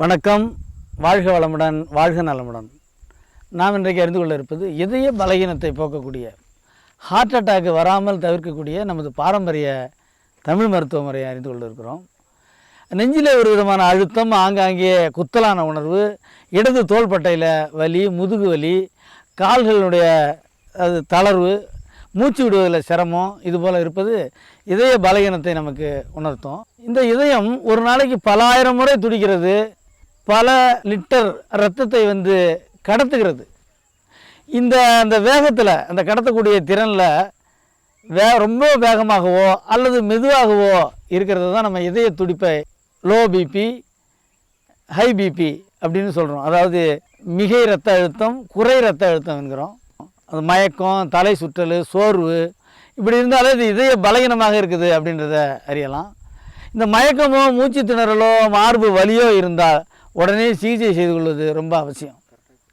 வணக்கம். வாழ்க வளமுடன் வாழ்க நலமுடன். நாம் இன்றைக்கு அறிந்து கொள்ள இருப்பது இதய பலகீனத்தை போக்கக்கூடிய ஹார்ட் அட்டாக் வராமல் தவிர்க்கக்கூடிய நமது பாரம்பரிய தமிழ் மருத்துவ முறையை அறிந்து கொள்ள இருக்கிறோம். நெஞ்சில் ஒரு விதமான அழுத்தம் ஆங்காங்கே குத்தலான உணர்வு இடது தோள்பட்டையில் வலி முதுகு வலி கால்களுடைய அது தளர்வு மூச்சு விடுவதில் சிரமம் இது போல் இருப்பது இதய பலகீனத்தை நமக்கு உணர்த்தும். இந்த இதயம் ஒரு நாளைக்கு பல ஆயிரம் முறை துடிக்கிறது பல லிட்டர் ரத்தத்தை வந்து கடத்துகிறது. இந்த அந்த வேகத்தில் அந்த கடத்தக்கூடிய திறனில் வே ரொம்ப வேகமாகவோ அல்லது மெதுவாகவோ இருக்கிறது தான் நம்ம இதய துடிப்பை லோ பிபி ஹை பிபி அப்படின்னு சொல்கிறோம் அதாவது மிகை ரத்த அழுத்தம் குறை ரத்த அழுத்தம் என்கிறோம். அது மயக்கம் தலை சுற்றல் சோர்வு இப்படி இருந்தாலே இது இதய பலகீனமாக இருக்குது அப்படின்றத அறியலாம். இந்த மயக்கமோ மூச்சு திணறலோ மார்பு வலியோ இருந்தால் உடனே சிகிச்சை செய்து கொள்வது ரொம்ப அவசியம்.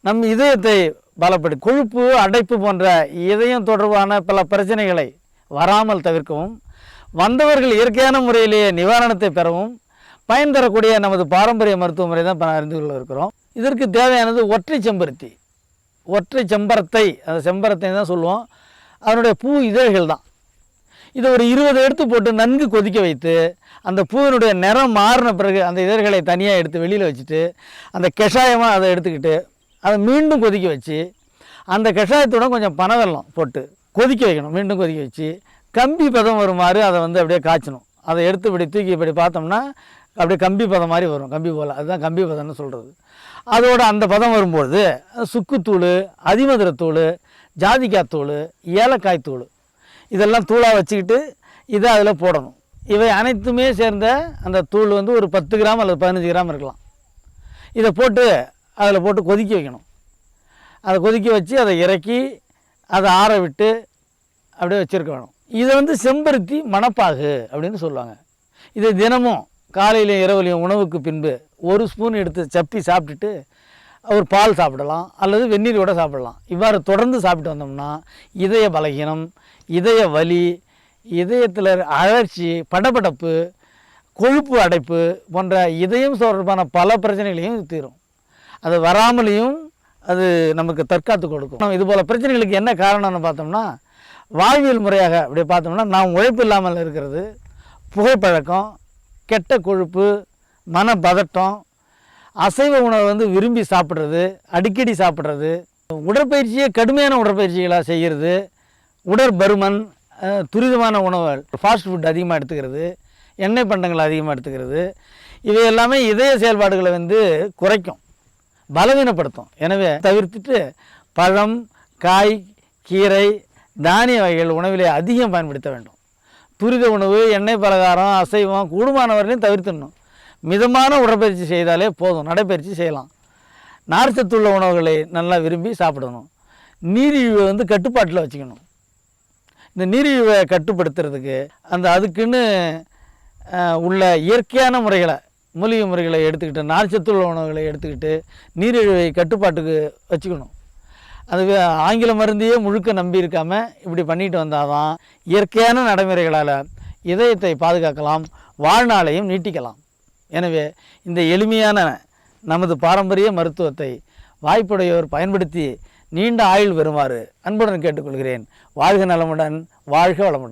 நம் இதயத்தை பலப்படுத்தி கொழுப்பு அடைப்பு போன்ற இதயம் தொடர்பான பல பிரச்சனைகளை வராமல் தவிர்க்கவும் வந்தவர்கள் இயற்கையான முறையிலேயே நிவாரணத்தை பெறவும் பயன் தரக்கூடிய நமது பாரம்பரிய மருத்துவ முறை தான் இப்போ அறிந்து கொள்ள இருக்கிறோம். இதற்கு தேவையானது ஒற்றை செம்பருத்தி. ஒற்றை செம்பரத்தை அந்த செம்பரத்தை தான் சொல்லுவோம். அதனுடைய பூ இதழ்கள் தான். இதை ஒரு இருபது எடுத்து போட்டு நன்கு கொதிக்க வைத்து அந்த பூவினுடைய நிறம் மாறின பிறகு அந்த இதழ்களை தனியாக எடுத்து வெளியில் வச்சுட்டு அந்த கஷாயமாக அதை எடுத்துக்கிட்டு அதை மீண்டும் கொதிக்க வச்சு அந்த கஷாயத்தோட கொஞ்சம் பனவெல்லம் போட்டு கொதிக்க வைக்கணும். மீண்டும் கொதிக்க வச்சு கம்பி பதம் வருமாறு அதை வந்து அப்படியே காய்ச்சணும். அதை எடுத்து இப்படி தூக்கி இப்படி பார்த்தோம்னா அப்படியே கம்பி பதம் மாதிரி வரும். கம்பி போல். அதுதான் கம்பி பதம்னு சொல்கிறது அதோட அந்த பதம் வரும்போது சுக்குத்தூள் அதிமதுரத்தூள் ஜாதிக்காய் தூள் ஏலக்காய் தூள் இதெல்லாம் தூளாக வச்சுக்கிட்டு இதை அதில் போடணும். இவை அனைத்துமே சேர்ந்த அந்த தூள் வந்து ஒரு பத்து கிராம் அல்லது பதினஞ்சு கிராம் இருக்கலாம். இதை போட்டு அதில் போட்டு கொதிக்க வைக்கணும். அதை கொதிக்க வச்சு அதை இறக்கி அதை ஆற விட்டு அப்படியே வச்சுருக்க வேணும். இதை வந்து செம்பருத்தி மணப்பாகு அப்படின்னு சொல்லுவாங்க. இதை தினமும் காலையிலையும் இரவுலையும் உணவுக்கு பின்பு ஒரு ஸ்பூன் எடுத்து சப்பி சாப்பிட்டுட்டு ஒரு பால் சாப்பிடலாம் அல்லது வெந்நீர் கூட சாப்பிடலாம். இவ்வாறு தொடர்ந்து சாப்பிட்டு வந்தோம்னா இதய பலகீனம் இதய வலி இதயத்தில் அழற்சி படபடப்பு கொழுப்பு அடைப்பு போன்ற இதயம் தொடர்பான பல பிரச்சனைகளையும் தீரும். அது வராமலையும் அது நமக்கு தற்காத்து கொடுக்கும். நம்ம இது போல் பிரச்சனைகளுக்கு என்ன காரணம்னு பார்த்தோம்னா வாழ்வியல் முறையாக அப்படி பார்த்தோம்னா நாம் உழைப்பு இல்லாமல் இருக்கிறது புகைப்பழக்கம் கெட்ட கொழுப்பு மன பதட்டம் அசைவ உணவை வந்து விரும்பி சாப்பிட்றது அடிக்கடி சாப்பிட்றது உடற்பயிற்சியை கடுமையான உடற்பயிற்சிகளாக செய்கிறது உடற்பருமன் துரிதமான உணவுகள் ஃபாஸ்ட் ஃபுட் அதிகமாக எடுத்துக்கிறது எண்ணெய் பண்டங்கள் அதிகமாக எடுத்துக்கிறது இவை எல்லாமே இதய செயல்பாடுகளை வந்து குறைக்கும் பலவீனப்படுத்தும். எனவே தவிர்த்துட்டு பழம் காய் கீரை தானிய வகைகள் உணவிலே அதிகம் பயன்படுத்த வேண்டும். துரித உணவு எண்ணெய் பலகாரம் அசைவம் கூடுமானவர்களையும் தவிர்த்துடணும். மிதமான உடற்பயிற்சி செய்தாலே போதும் நடைப்பயிற்சி செய்யலாம். நார்ச்சத்துள்ள உணவுகளை நல்லா விரும்பி சாப்பிடணும். நீரிழிவை வந்து கட்டுப்பாட்டில் வச்சுக்கணும். இந்த நீரிழிவை கட்டுப்படுத்துறதுக்கு அந்த அதுக்குன்னு உள்ள இயற்கையான முறைகளை மூலிகை முறைகளை எடுத்துக்கிட்டு நார்ச்சத்துள்ள உணவுகளை எடுத்துக்கிட்டு நீரிழிவை கட்டுப்பாட்டுக்கு வச்சுக்கணும். அது ஆங்கில மருந்தையே முழுக்க நம்பி இருக்காமல் இப்படி பண்ணிட்டு வந்தாதான் இயற்கையான நடைமுறைகளால் இதயத்தை பாதுகாக்கலாம் வாழ்நாளையும் நீட்டிக்கலாம். எனவே இந்த எளிமையான நமது பாரம்பரிய மருத்துவத்தை வாய்ப்புடையோர் பயன்படுத்தி நீண்ட ஆயுள் பெறுமாறு அன்புடன் கேட்டுக்கொள்கிறேன். வாழ்க நலமுடன் வாழ்க வளமுடன்.